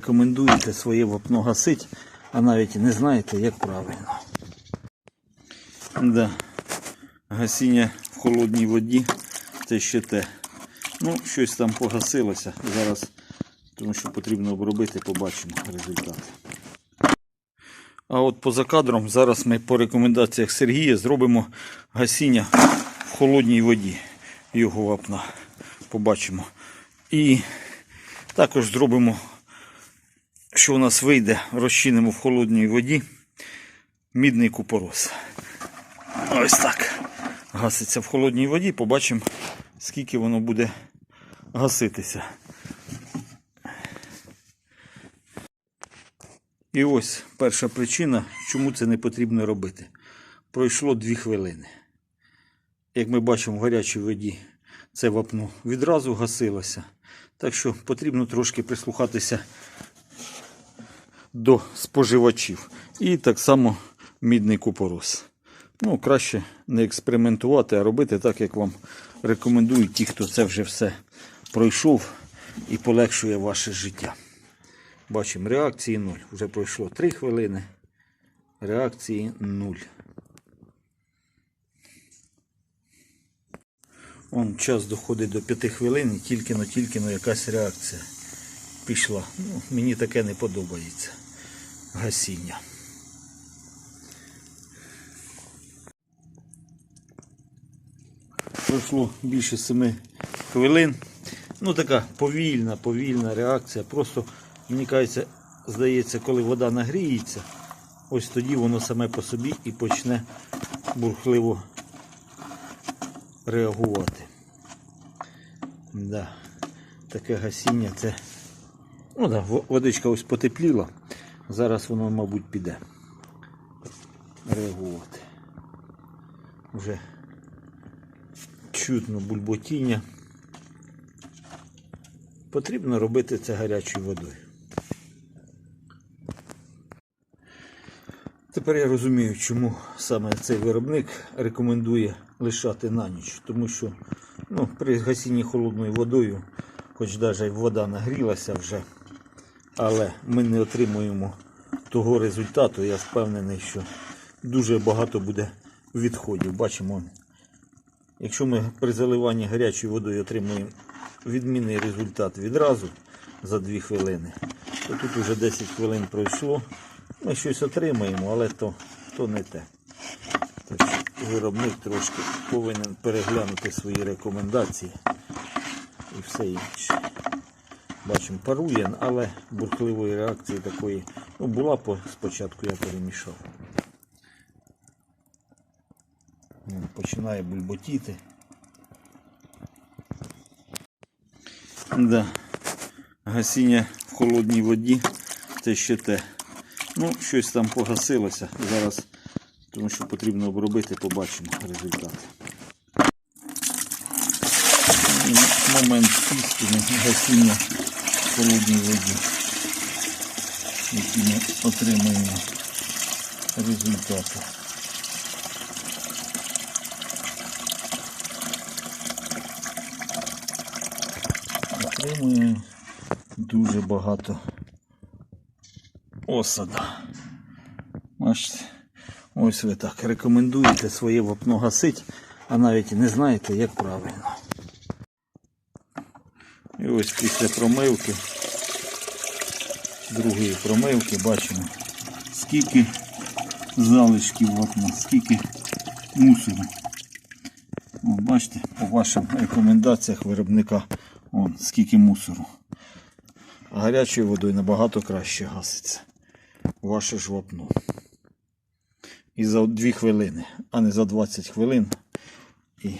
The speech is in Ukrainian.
Рекомендуєте своє вапно гасити, а навіть не знаєте, як правильно. Да. Гасіння в холодній воді це ще те. Ну, щось там погасилося. Зараз, тому що потрібно обробити, побачимо результат. А от поза кадром зараз ми по рекомендаціях Сергія зробимо гасіння в холодній воді його вапна. Побачимо. І також зробимо, що у нас вийде, розчинимо в холодній воді мідний купорос. Ось так. Гаситься в холодній воді, побачимо, скільки воно буде гаситися. І ось перша причина, чому це не потрібно робити. Пройшло 2 хвилини. Як ми бачимо в гарячій воді, це вапно відразу гасилося. Так що потрібно трошки прислухатися до споживачів. І так само мідний купорос. Ну, краще не експериментувати, а робити так, як вам рекомендують ті, хто це вже все пройшов і полегшує ваше життя. Бачимо, реакції 0. Вже пройшло 3 хвилини. Реакції 0. Он час доходить до 5 хвилин і тільки но тільки но якась реакція пішла. Ну, мені таке не подобається. Гасіння. Пройшло більше 7 хвилин. Ну така повільна, повільна реакція. Просто, мені кажеться, здається, коли вода нагріється, ось тоді воно саме по собі і почне бурхливо реагувати. Да. Таке гасіння це. Ну да, водичка ось потепліла. Зараз воно, мабуть, піде реагувати. Вже чутно бульботіння. Потрібно робити це гарячою водою. Тепер я розумію, чому саме цей виробник рекомендує лишати на ніч. Тому що ну, при гасінні холодною водою, хоч навіть вода нагрілася вже, але ми не отримуємо того результату. Я впевнений, що дуже багато буде відходів. Бачимо, якщо ми при заливанні гарячою водою отримуємо відмінний результат відразу за 2 хвилини, то тут вже 10 хвилин пройшло. Ми щось отримаємо, але то, то не те. Так виробник трошки повинен переглянути свої рекомендації і все інше. Бачимо, парує, але бурхливої реакції такої ну, була по, спочатку, я перемішав. Ну, Починає бульботіти. Да. Гасіння в холодній воді це ще те. Ну, щось там погасилося. Зараз, тому що потрібно обробити, побачимо результат. Момент істини гасіння холодній воді, який ми отримаємо результати. Отримуємо дуже багато осада. Бачите, ось ви так рекомендуєте своє вапно гасити, а навіть не знаєте, як правильно. І ось після промивки, другої промивки, бачимо, скільки залишків вапна, скільки мусору. О, бачите, по вашим рекомендаціях виробника он, скільки мусору. А гарячою водою набагато краще гаситься ваше ж вапно. І за 2 хвилини, а не за 20 хвилин. І